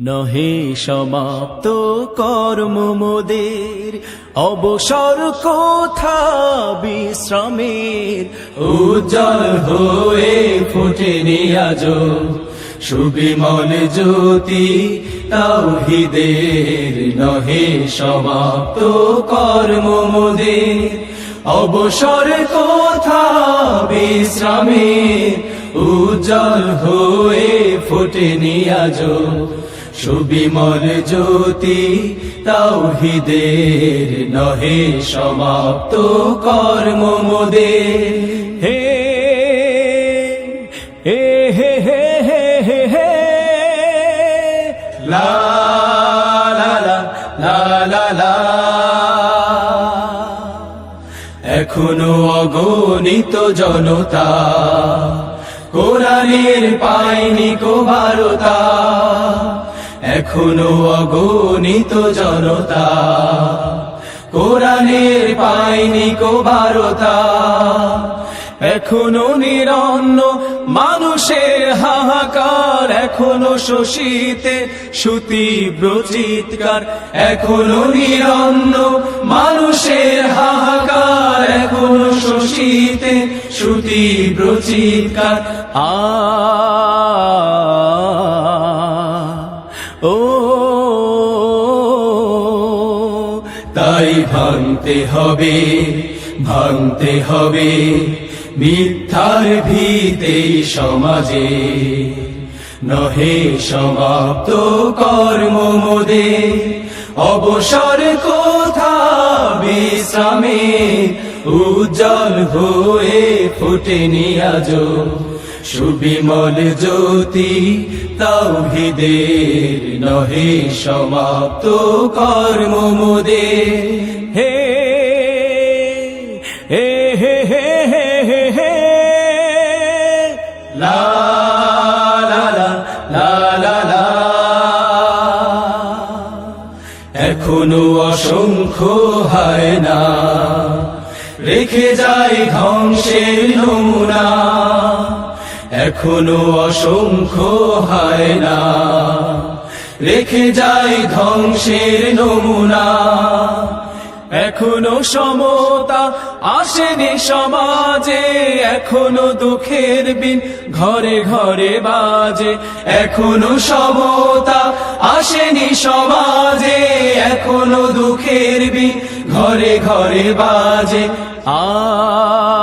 নহে সমাপ্ত কর্ম মোদের। অবসর কোথা বিশ্রামের। উজ্জ্বল হয়ে ফুটে নিয়াজ। সুবিমল জ্যোতি তাওহিদের নহে সমাপ্ত কর্ম মোদের। অবসর কোথা বিশ্রামের। উজ্জ্বল হয়ে ফুটে নিয়াজ। সুবিমল জ্যোতি, তাওহিদের নহে সমাপ্ত কর্ম মোদের। হে হে হে হে হে হে হে। লা লা লা লা লা এখনও অগণিত জনতা, কোরআনের পায়নি কো ভারতা এখনও অগণিত জনতা। কোরআনের পায়নি কো ভারতা এখনও নিরন্ন মানুষের হাহাকার। এখনও শোষিতে সুতীব্র চিৎকার এখনও নিরন্ন মানুষের হাহাকার। এখনও শোষিতে সুতীব্র চিৎকার আ তাই ভাঙতে হবে ভাঙতে হবে মিথ্যার ভিতেই সমাজে। নহে সমাপ্ত কর্ম মোদে, অবসর কোথা বিশ্রামে, উজ্জ্বল হয়ে ফুটে নিয়াজ। সুবিমল জ্যোতি তাওহিদের নহে সমাপ্ত কর্ম মোদে। হে হে হে হে হে হে হে এখনও অসংখ্য হয় না। রেখে যায় ধ্বংসের নমুনা। এখনও অসংখ্য হয় না। রেখে যায় ধ্বংসের নমুনা। এখনও সমতা আসেনি সমাজে, এখনও দুঃখের বিন ঘরে ঘরে বাজে। এখনও সমতা আসেনি সমাজে, এখনও দুঃখের বিন ঘরে ঘরে বাজে। আ